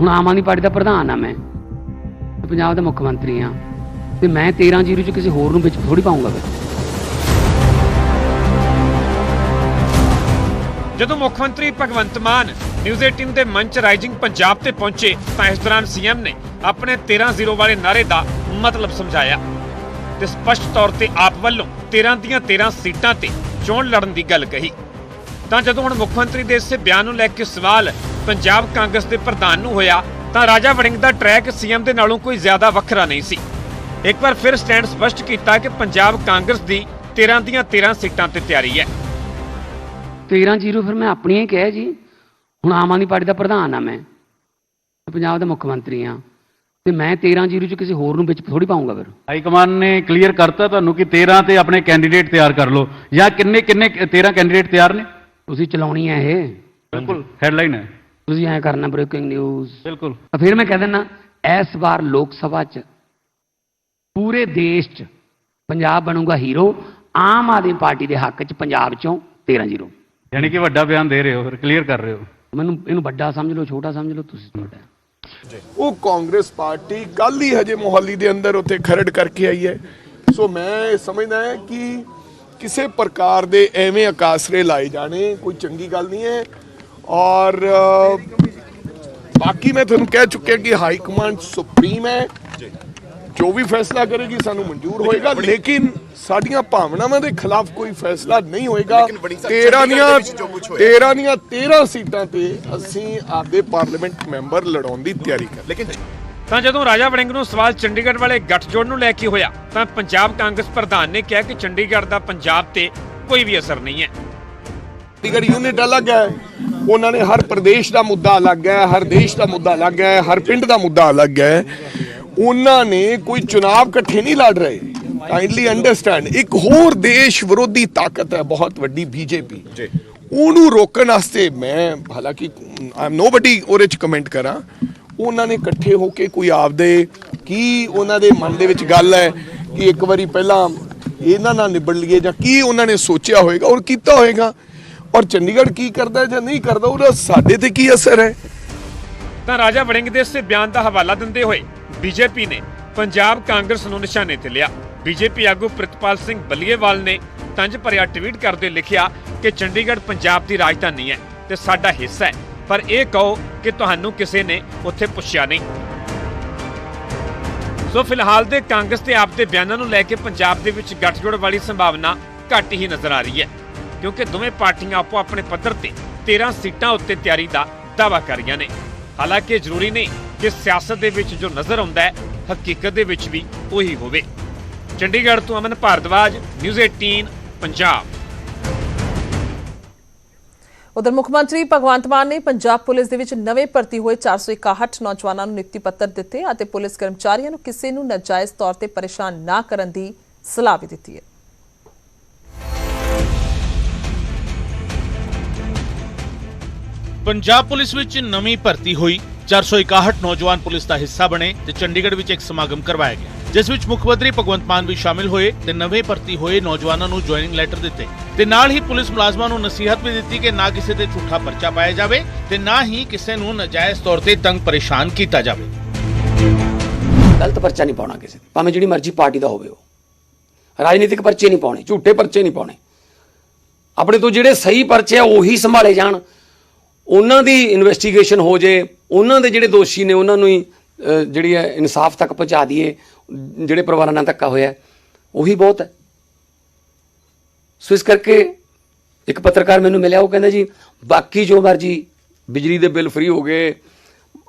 [SPEAKER 5] ਹੁਣ ਆਮ ਆਦਮੀ ਪਾਰਟੀ ਦਾ ਪ੍ਰਧਾਨ ਆ ਮੈਂ। ਪੰਜਾਬ ਦਾ ਮੁੱਖ ਮੰਤਰੀ ਆ ਤੇ ਮੈਂ 13-0 ਚ ਕਿਸੇ ਹੋਰ ਨੂੰ ਵਿੱਚ ਥੋੜੀ ਪਾਉਂਗਾ ਫਿਰ।
[SPEAKER 6] ਜਦੋਂ ਮੁੱਖ ਮੰਤਰੀ ਭਗਵੰਤ ਮਾਨ ਨਿਊਜ਼ 18 ਦੇ ਮੰਚ ਰਾਈਜ਼ਿੰਗ ਪੰਜਾਬ ਤੇ ਪਹੁੰਚੇ ਤਾਂ ਇਸ ਦੌਰਾਨ ਸੀਐਮ ਨੇ ਆਪਣੇ 13-0 ਵਾਲੇ ਨਾਰੇ ਦਾ ਮਤਲਬ ਸਮਝਾਇਆ ਤੇ ਸਪਸ਼ਟ ਤੌਰ ਤੇ ਆਪ ਵੱਲੋਂ 13 ਦੀਆਂ 13 ਸੀਟਾਂ ਤੇ ਚੋਣ ਲੜਨ ਦੀ ਗੱਲ ਕਹੀ। ਤਾਂ ਜਦੋਂ ਹੁਣ ਮੁੱਖ ਮੰਤਰੀ ਦੇ ਇਸੇ ਬਿਆਨ ਨੂੰ ਲੈ ਕੇ ਸਵਾਲ ਪੰਜਾਬ ਕਾਂਗਰਸ ਦੇ ਪ੍ਰਧਾਨ ਨੂੰ ਹੋਇਆ, ਤਾਂ ਰਾਜਾ ਵੜਿੰਗ ਦਾ ਟਰੈਕ ਸੀਐਮ ਦੇ ਨਾਲੋਂ ਕੋਈ ਜ਼ਿਆਦਾ ਵੱਖਰਾ ਨਹੀਂ ਸੀ। ਇੱਕ ਵਾਰ ਫਿਰ ਸਟੈਂਡ ਸਪਸ਼ਟ ਕੀਤਾ ਕਿ ਪੰਜਾਬ ਕਾਂਗਰਸ ਦੀ 13 ਦੀਆਂ 13 ਸੀਟਾਂ ਤੇ ਤਿਆਰੀ ਹੈ।
[SPEAKER 5] 13-0 ਫਿਰ ਮੈਂ ਆਪਣੀਆਂ ਹੀ ਕਿਹਾ ਜੀ। ਹੁਣ ਆਮ ਆਦਮੀ ਪਾਰਟੀ ਦਾ ਪ੍ਰਧਾਨ ਆ ਮੈਂ। ਪੰਜਾਬ ਦਾ ਮੁੱਖ ਮੰਤਰੀ ਆ ਤੇ ਮੈਂ 13-0 ਚ ਕਿਸੇ ਹੋਰ ਨੂੰ ਵਿੱਚ ਥੋੜੀ ਪਾਉਂਗਾ ਫਿਰ।
[SPEAKER 7] ਹਾਈ ਕਮਾਨ ਨੇ ਕਲੀਅਰ ਕਰਤਾ ਤੁਹਾਨੂੰ ਕਿ 13 ਤੇ ਆਪਣੇ ਕੈਂਡੀਡੇਟ ਤਿਆਰ ਕਰ ਲਓ। ਜਾਂ ਕਿੰਨੇ ਕਿੰਨੇ 13 ਕੈਂਡੀਡੇਟ ਤਿਆਰ ਨੇ?
[SPEAKER 5] ਤੁਸੀਂ ਚਲਾਉਣੀ ਆ ਇਹ।
[SPEAKER 7] ਬਿਲਕੁਲ ਹੈਡਲਾਈਨ ਹੈ।
[SPEAKER 5] ਤੁਸੀਂ ਐਂ ਕਰਨਾ ਬ੍ਰੇਕਿੰਗ ਨਿਊਜ਼
[SPEAKER 7] ਬਿਲਕੁਲ।
[SPEAKER 5] ਫਿਰ ਮੈਂ ਕਹਿ ਦਿੰਦਾ ਇਸ ਵਾਰ ਲੋਕ ਸਭਾ 'ਚ ਪੂਰੇ ਦੇਸ਼ 'ਚ ਪੰਜਾਬ ਬਣੂਗਾ ਹੀਰੋ ਆਮ ਆਦਮੀ ਪਾਰਟੀ ਦੇ ਹੱਕ 'ਚ ਪੰਜਾਬ 'ਚੋਂ 13-0
[SPEAKER 7] ਯਾਨੀ ਕਿ ਵੱਡਾ ਬਿਆਨ ਦੇ ਰਹੇ ਹੋ ਫਿਰ ਕਲੀਅਰ ਕਰ ਰਹੇ ਹੋ।
[SPEAKER 5] ਮੈਨੂੰ ਇਹਨੂੰ ਵੱਡਾ ਸਮਝ ਲਓ ਛੋਟਾ ਸਮਝ ਲਓ ਤੁਸੀਂ ਤੁਹਾਡਾ
[SPEAKER 8] ਉਹ ਕਾਂਗਰਸ ਪਾਰਟੀ ਕੱਲ ਹੀ ਹਜੇ ਮੋਹਾਲੀ ਦੇ ਅੰਦਰ ਉੱਥੇ ਖਰੜ ਕਰਕੇ ਆਈ ਹੈ। ਸੋ ਮੈਂ ਸਮਝਦਾ ਹਾਂ ਕਿ ਕਿਸੇ ਪ੍ਰਕਾਰ ਦੇ ਐਵੇਂ ਅਕਾਸਰੇ ਲਾਏ ਜਾਣੇ ਕੋਈ ਚੰਗੀ ਗੱਲ ਨਹੀਂ ਹੈ। ਔਰ ਬਾਕੀ ਮੈਂ ਤੁਹਾਨੂੰ ਕਹਿ ਚੁੱਕਿਆ ਕਿ ਹਾਈ ਕਮਾਂਡ ਸੁਪਰੀਮ ਹੈ। ਜੋ ਵੀ ਫੈਸਲਾ ਕਰੇਗੀ ਸਾਨੂੰ ਮਨਜ਼ੂਰ ਹੋਏਗਾ ਲੇਕਿਨ ਸਾਡੀਆਂ ਭਾਵਨਾਵਾਂ ਦੇ ਖਿਲਾਫ ਕੋਈ ਫੈਸਲਾ ਨਹੀਂ ਹੋਏਗਾ। 13 ਦੀਆਂ 13 ਦੀਆਂ 13 ਸੀਟਾਂ ਤੇ ਅਸੀਂ ਆਪਦੇ ਪਾਰਲੀਮੈਂਟ ਮੈਂਬਰ ਲੜਾਉਣ ਦੀ ਤਿਆਰੀ ਕਰ ਲੇਕਿਨ
[SPEAKER 6] ਤਾਂ ਜਦੋਂ ਰਾਜਾ ਵੜਿੰਗ ਨੂੰ ਸਵਾਲ ਚੰਡੀਗੜ੍ਹ ਵਾਲੇ ਗੱਠਜੋੜ ਨੂੰ ਲੈ ਕੇ ਹੋਇਆ ਤਾਂ ਪੰਜਾਬ ਕਾਂਗਰਸ ਪ੍ਰਧਾਨ ਨੇ ਕਿਹਾ ਕਿ ਚੰਡੀਗੜ੍ਹ ਦਾ ਪੰਜਾਬ ਤੇ ਕੋਈ ਵੀ ਅਸਰ ਨਹੀਂ ਹੈ।
[SPEAKER 8] ਚੰਡੀਗੜ੍ਹ ਯੂਨਿਟ ਅਲੱਗ ਹੈ। ਉਹਨਾਂ ਨੇ ਹਰ ਪ੍ਰਦੇਸ਼ ਦਾ ਮੁੱਦਾ ਅਲੱਗ ਹੈ ਹਰ ਦੇਸ਼ ਦਾ ਮੁੱਦਾ ਅਲੱਗ ਹੈ ਹਰ ਪਿੰਡ ਦਾ ਮੁੱਦਾ ਅਲੱਗ ਹੈ। ਉਹਨਾਂ ਨੇ ਕੋਈ ਚੁਣਾਵ ਇਕੱਠੇ ਨਹੀਂ ਲੜ ਰਹੇ। ਕਾਈਂਡਲੀ ਅੰਡਰਸਟੈਂਡ ਇੱਕ ਹੋਰ ਦੇਸ਼ ਵਿਰੋਧੀ ਤਾਕਤ ਹੈ ਬਹੁਤ ਵੱਡੀ ਬੀਜੇਪੀ। ਉਹਨੂੰ ਰੋਕਣ ਵਾਸਤੇ ਮੈਂ ਹਾਲਾਂਕਿ ਆਈ ਐਮ ਨੋਬਡੀ ਉਹਦੇ ਚ ਕਮੈਂਟ ਕਰਾਂ। ਉਹਨਾਂ ਨੇ ਇਕੱਠੇ ਹੋ ਕੇ ਕੋਈ ਆਪਦੇ ਕੀ ਉਹਨਾਂ ਦੇ ਮਨ ਦੇ ਵਿੱਚ ਗੱਲ ਹੈ ਕਿ ਇੱਕ ਵਾਰੀ ਪਹਿਲਾਂ ਇਹਨਾਂ ਨਾਲ ਨਿਬੜ ਲਈਏ ਜਾਂ ਕੀ ਉਹਨਾਂ ਨੇ ਸੋਚਿਆ ਹੋਵੇਗਾ ਔਰ ਕੀਤਾ ਹੋਵੇਗਾ ਔਰ ਚੰਡੀਗੜ੍ਹ ਕੀ ਕਰਦਾ ਜਾਂ ਨਹੀਂ ਕਰਦਾ ਉਹਦਾ ਸਾਡੇ ਤੇ ਕੀ ਅਸਰ ਹੈ?
[SPEAKER 6] ਤਾਂ ਰਾਜਾ ਵੜਿੰਗ ਦੇ ਇਸੇ ਬਿਆਨ ਦਾ ਹਵਾਲਾ ਦਿੰਦੇ ਹੋਏ ਬੀਜੇਪੀ ਨੇ ਪੰਜਾਬ ਕਾਂਗਰਸ ਨੂੰ ਨਿਸ਼ਾਨੇ ਤੇ ਲਿਆ। ਬੀਜੇਪੀ ਆਗੂ ਪ੍ਰਿਤਪਾਲ ਸਿੰਘ ਬੱਲੀਏਵਾਲ ਨੇ ਤੰਜ ਭਰਿਆ ਟਵੀਟ ਕਰਦੇ ਲਿਖਿਆ ਕਿ ਚੰਡੀਗੜ੍ਹ ਪੰਜਾਬ ਦੀ ਰਾਜਧਾਨੀ ਹੈ ਤੇ ਸਾਡਾ ਹਿੱਸਾ ਹੈ। ਪਰ ਇਹ ਕਹੋ ਕਿ ਤੁਹਾਨੂੰ ਕਿਸੇ ਨੇ ਉੱਥੇ ਪੁੱਛਿਆ ਨਹੀਂ। ਸੋ ਫਿਲਹਾਲ ਦੇ ਕਾਂਗਰਸ ਤੇ ਆਪ ਦੇ ਬਿਆਨਾਂ ਨੂੰ ਲੈ ਕੇ ਪੰਜਾਬ ਦੇ ਵਿੱਚ ਗੱਠਜੋੜ ਵਾਲੀ ਸੰਭਾਵਨਾ ਘੱਟ ਹੀ ਨਜ਼ਰ ਆ ਰਹੀ ਹੈ, ਕਿਉਂਕਿ ਦੋਵੇਂ ਪਾਰਟੀਆਂ ਆਪੋ ਆਪਣੇ ਪੱਧਰ ਤੇ 13 ਸੀਟਾਂ ਉੱਤੇ ਤਿਆਰੀ ਦਾ ਦਾਅਵਾ ਕਰ ਰਹੀਆਂ ਨੇ। ਹਾਲਾਂਕਿ ਜ਼ਰੂਰੀ ਨਹੀਂ ਕਿ ਸਿਆਸਤ ਦੇ ਵਿੱਚ ਜੋ ਨਜ਼ਰ ਆਉਂਦਾ ਹੈ ਹਕੀਕਤ ਦੇ ਵਿੱਚ ਵੀ ਉਹੀ ਹੋਵੇ। ਚੰਡੀਗੜ੍ਹ ਤੋਂ ਅਮਨ ਭਾਰਦਵਾਜ ਨਿਊਜ਼ 18 ਪੰਜਾਬ।
[SPEAKER 1] ਉਧਰ ਮੁੱਖ ਮੰਤਰੀ ਭਗਵੰਤ ਮਾਨ ਨੇ ਪੰਜਾਬ ਪੁਲਿਸ ਦੇ ਵਿੱਚ ਨਵੇਂ ਭਰਤੀ ਹੋਏ 461 ਨੌਜਵਾਨਾਂ ਨੂੰ ਨਿਯੁਕਤੀ ਪੱਤਰ ਦਿੱਤੇ ਅਤੇ ਪੁਲਿਸ ਕਰਮਚਾਰੀਆਂ ਨੂੰ ਕਿਸੇ ਨੂੰ ਨਾਜਾਇਜ਼ ਤੌਰ ਤੇ ਪਰੇਸ਼ਾਨ ਨਾ ਕਰਨ ਦੀ ਸਲਾਹ ਵੀ ਦਿੱਤੀ ਹੈ।
[SPEAKER 9] ਪੰਜਾਬ ਪੁਲਿਸ ਵਿੱਚ ਨਵੀਂ ਭਰਤੀ ਹੋਈ। 461 ਨੌਜਵਾਨ ਪੁਲਿਸ ਦਾ ਹਿੱਸਾ ਬਣੇ ਤੇ ਚੰਡੀਗੜ੍ਹ ਵਿੱਚ ਇੱਕ ਸਮਾਗਮ ਕਰਵਾਇਆ ਗਿਆ, ਜਿਸ ਵਿੱਚ ਮੁੱਖ ਮੰਤਰੀ ਭਗਵੰਤ ਮਾਨ ਵੀ ਸ਼ਾਮਿਲ ਹੋਏ ਤੇ ਨਵੇਂ ਭਰਤੀ ਹੋਏ ਨੌਜਵਾਨਾਂ ਨੂੰ ਜੁਆਇਨਿੰਗ ਲੈਟਰ ਦਿੱਤੇ। ਤੇ ਨਾਲ ਹੀ ਪੁਲਿਸ ਮੁਲਾਜ਼ਮਾਂ ਨੂੰ ਨਸੀਹਤ ਵੀ ਦਿੱਤੀ ਕਿ ਨਾ ਕਿਸੇ ਤੇ ਝੂਠਾ ਪਰਚਾ ਪਾਇਆ ਜਾਵੇ ਤੇ ਨਾ ਹੀ ਕਿਸੇ ਨੂੰ ਨਾਜਾਇਜ਼ ਤੌਰ ਤੇ ਤੰਗ ਪਰੇਸ਼ਾਨ ਕੀਤਾ ਜਾਵੇ।
[SPEAKER 4] ਗਲਤ ਪਰਚਾ ਨਹੀਂ ਪਾਉਣਾ ਕਿਸੇ ਤੇ। ਭਾਵੇਂ ਜਿਹੜੀ ਮਰਜ਼ੀ ਪਾਰਟੀ ਦਾ ਹੋਵੇ ਉਹ। ਰਾਜਨੀਤਿਕ ਪਰਚੇ ਨਹੀਂ ਪਾਉਣੇ, ਝੂਠੇ ਪਰਚੇ ਨਹੀਂ ਪਾਉਣੇ। ਆਪਣੇ ਤੋਂ ਜਿਹੜੇ ਸਹੀ ਪਰਚੇ ਆ ਉਹੀ ਸੰਭਾਲੇ ਜਾਣ। ਉਹਨਾਂ ਦੀ ਇਨਵੈਸਟੀਗੇਸ਼ਨ ਹੋ ਜੇ ਉਹਨਾਂ ਦੇ ਜਿਹੜੇ ਦੋਸ਼ੀ ਨੇ, ਉਹਨਾਂ ਨੂੰ ਹੀ ਜਿਹੜੀ ਹੈ ਇਨਸਾਫ ਤੱਕ ਪਹੁੰਚਾ ਦਈਏ, ਜਿਹੜੇ ਪਰਿਵਾਰਾਂ ਨਾਲ ਧੱਕਾ ਹੋਇਆ ਉਹੀ ਬਹੁਤ ਹੈ। ਸੋ ਇਸ ਕਰਕੇ ਇੱਕ ਪੱਤਰਕਾਰ ਮੈਨੂੰ ਮਿਲਿਆ, ਉਹ ਕਹਿੰਦਾ ਜੀ, ਬਾਕੀ ਜੋ ਮਰਜ਼ੀ ਬਿਜਲੀ ਦੇ ਬਿੱਲ ਫ੍ਰੀ ਹੋ ਗਏ,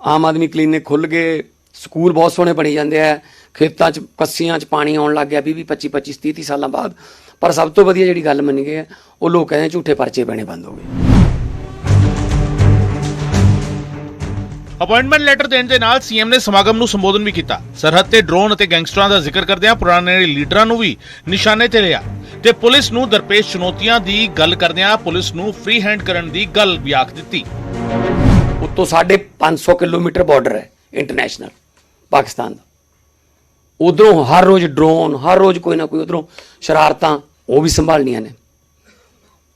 [SPEAKER 4] ਆਮ ਆਦਮੀ ਕਲੀਨਿਕ ਖੁੱਲ ਗਏ, ਸਕੂਲ ਬਹੁਤ ਸੋਹਣੇ ਬਣੇ ਜਾਂਦੇ ਆ, ਖੇਤਾਂ 'ਚ ਕੱਸੀਆਂ 'ਚ ਪਾਣੀ ਆਉਣ ਲੱਗ ਗਿਆ 20 20 25 25 30 30 ਸਾਲਾਂ ਬਾਅਦ, ਪਰ ਸਭ ਤੋਂ ਵਧੀਆ ਜਿਹੜੀ ਗੱਲ ਮੰਨੀ ਗਈ ਹੈ ਉਹ ਲੋਕ ਕਹਿੰਦੇ ਝੂਠੇ ਪਰਚੇ ਪੈਣੇ ਬੰਦ ਹੋ ਗਏ।
[SPEAKER 9] ਅਪਾਇੰਟਮੈਂਟ ਲੈਟਰ ਦੇਣ ਦੇ ਨਾਲ ਸੀਐਮ ਨੇ ਸਮਾਗਮ ਨੂੰ ਸੰਬੋਧਨ ਵੀ ਕੀਤਾ। ਸਰਹੱਦ ਤੇ ਡਰੋਨ ਅਤੇ ਗੈਂਗਸਟਰਾਂ ਦਾ ਜ਼ਿਕਰ ਕਰਦਿਆਂ ਪੁਰਾਣੇ ਲੀਡਰਾਂ ਨੂੰ ਵੀ ਨਿਸ਼ਾਨੇ ਤੇ ਲਿਆ। ਤੇ ਪੁਲਿਸ ਨੂੰ ਦਰਪੇਸ਼ ਚੁਣੌਤੀਆਂ ਦੀ ਗੱਲ ਕਰਦਿਆਂ ਪੁਲਿਸ ਨੂੰ ਫ੍ਰੀ ਹੈਂਡ ਕਰਨ ਦੀ ਗੱਲ ਵੀ ਆਖ ਦਿੱਤੀ।
[SPEAKER 4] ਉੱਤੋਂ ਸਾਡੇ 500 ਕਿਲੋਮੀਟਰ ਬਾਰਡਰ ਹੈ ਇੰਟਰਨੈਸ਼ਨਲ ਪਾਕਿਸਤਾਨ ਦਾ। ਉਧਰੋਂ ਹਰ ਰੋਜ਼ ਡਰੋਨ ਹਰ ਰੋਜ਼ ਕੋਈ ਨਾ ਕੋਈ ਉਧਰੋਂ ਸ਼ਰਾਰਤਾਂ, ਉਹ ਵੀ ਸੰਭਾਲਣੀਆਂ ਨੇ।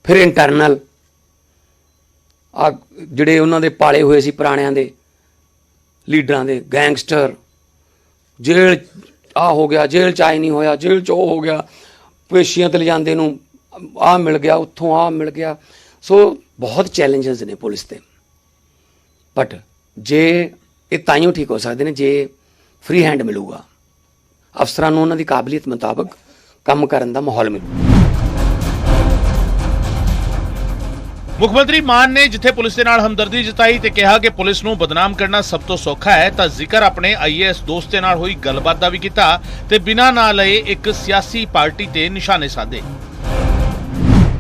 [SPEAKER 4] ਫਿਰ ਇੰਟਰਨਲ ਆ ਜਿਹੜੇ ਉਹਨਾਂ ਦੇ ਪਾਲੇ ਹੋਏ ਸੀ ਪੁਰਾਣਿਆਂ ਦੇ ਲੀਡਰਾਂ ਦੇ, ਗੈਂਗਸਟਰ, ਜੇਲ੍ਹ ਆ ਹੋ ਗਿਆ, ਜੇਲ੍ਹ ਚ ਆਈ ਨਹੀਂ ਹੋਇਆ, ਜੇਲ੍ਹ ਚ ਉਹ ਹੋ ਗਿਆ, ਪੇਸ਼ੀਆਂ ਤੇ ਲਿਜਾਂਦੇ ਨੂੰ ਆ ਮਿਲ ਗਿਆ, ਉੱਥੋਂ ਆ ਮਿਲ ਗਿਆ। ਸੋ ਬਹੁਤ ਚੈਲੰਜਸ ਨੇ ਪੁਲਿਸ ਤੇ। ਬਟ ਜੇ ਇਹ ਤਾਈਓ ਠੀਕ ਹੋ ਸਕਦੇ ਨੇ, ਜੇ ਫ੍ਰੀ ਹੈਂਡ ਮਿਲੂਗਾ, ਅਫਸਰਾਂ ਨੂੰ ਉਹਨਾਂ ਦੀ ਕਾਬਲੀਅਤ ਮੁਤਾਬਕ ਕੰਮ ਕਰਨ ਦਾ ਮਾਹੌਲ ਮਿਲੂ
[SPEAKER 9] ਮੁੱਖ ਮੰਤਰੀ ਮਾਨ ਨੇ ਜਿੱਥੇ ਪੁਲਿਸ ਦੇ ਨਾਲ ਹਮਦਰਦੀ ਜਤਾਈ ਤੇ ਕਿਹਾ ਕਿ ਪੁਲਿਸ ਨੂੰ ਬਦਨਾਮ ਕਰਨਾ ਸਭ ਤੋਂ ਸੌਖਾ ਹੈ, ਤਾਂ ਜ਼ਿਕਰ ਆਪਣੇ ਆਈਏਐਸ ਦੋਸਤ ਦੇ ਨਾਲ ਹੋਈ ਗੱਲਬਾਤ ਦਾ ਵੀ ਕੀਤਾ ਤੇ ਬਿਨਾਂ ਨਾ ਲਏ ਇੱਕ ਸਿਆਸੀ ਪਾਰਟੀ ਤੇ ਨਿਸ਼ਾਨੇ ਸਾਧੇ।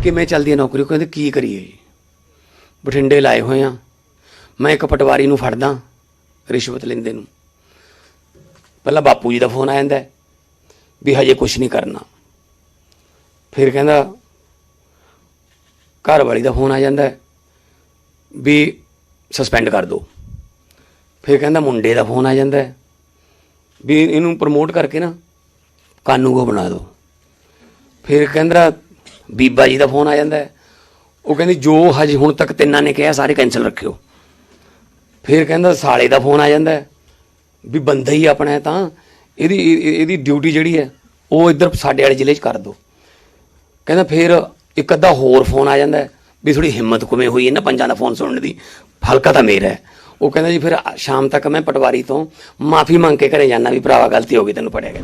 [SPEAKER 4] ਕਿਵੇਂ ਚੱਲਦੀ ਹੈ ਨੌਕਰੀ, ਉਹ ਕਹਿੰਦੇ ਕੀ ਕਰੀਏ ਬਠਿੰਡੇ ਲਾਏ ਹੋਏ ਆ ਮੈਂ ਇੱਕ ਪਟਵਾਰੀ ਨੂੰ ਫੜਦਾ, ਰਿਸ਼ਵਤ ਲੈਂਦੇ ਨੂੰ। ਪਹਿਲਾਂ ਬਾਪੂ ਜੀ ਦਾ ਫੋਨ ਆ ਜਾਂਦਾ ਵੀ ਹਜੇ ਕੁਝ ਨਹੀਂ ਕਰਨਾ। ਫਿਰ ਕਹਿੰਦਾ ਘਰ ਵਾਲੀ ਦਾ ਫੋਨ ਆ ਜਾਂਦਾ ਵੀ ਸਸਪੈਂਡ ਕਰ ਦਿਓ ਫਿਰ ਕਹਿੰਦਾ ਮੁੰਡੇ ਦਾ ਫੋਨ ਆ ਜਾਂਦਾ ਵੀ ਇਹਨੂੰ ਪ੍ਰਮੋਟ ਕਰਕੇ ਨਾ ਕਾਨੂੰਗੋ ਬਣਾ ਦਿਓ ਫਿਰ ਕਹਿੰਦਾ ਬੀਬਾ ਜੀ ਦਾ ਫੋਨ ਆ ਜਾਂਦਾ ਉਹ ਕਹਿੰਦੀ ਜੋ ਹਜੇ ਹੁਣ ਤੱਕ ਤਿੰਨਾਂ ਨੇ ਕਿਹਾ ਸਾਰੇ ਕੈਨਸਲ ਰੱਖਿਓ। ਫਿਰ ਕਹਿੰਦਾ ਸਾਲੇ ਦਾ ਫੋਨ ਆ ਜਾਂਦਾ ਵੀ ਬੰਦਾ ਹੀ ਆਪਣਾ ਹੈ ਤਾਂ ਇਹਦੀ ਇਹਦੀ ਡਿਊਟੀ ਜਿਹੜੀ ਹੈ ਉਹ ਇੱਧਰ ਸਾਡੇ ਵਾਲੇ ਜ਼ਿਲ੍ਹੇ 'ਚ ਕਰ ਦਿਓ ਕਹਿੰਦਾ ਫਿਰ ਇੱਕ ਅੱਧਾ ਹੋਰ ਫੋਨ ਆ ਜਾਂਦਾ ਵੀ ਥੋੜੀ ਹਿੰਮਤ ਕਿਵੇਂ ਹੋਈ ਇਹਨਾਂ ਪੰਜਾਂ ਦਾ ਫੋਨ ਸੁਣਨ ਦੀ? ਹਲਕਾ ਤਾਂ ਮੇਰਾ ਹੈ। ਉਹ ਕਹਿੰਦਾ ਜੀ, ਫਿਰ ਸ਼ਾਮ ਤੱਕ ਮੈਂ ਪਟਵਾਰੀ ਤੋਂ ਮਾਫੀ ਮੰਗ ਕੇ ਘਰੇ ਜਾਣਾ ਵੀ ਭਰਾਵਾ, ਗਲਤੀ ਹੋ ਗਈ, ਤੈਨੂੰ ਪੜਿਆ ਗਿਆ।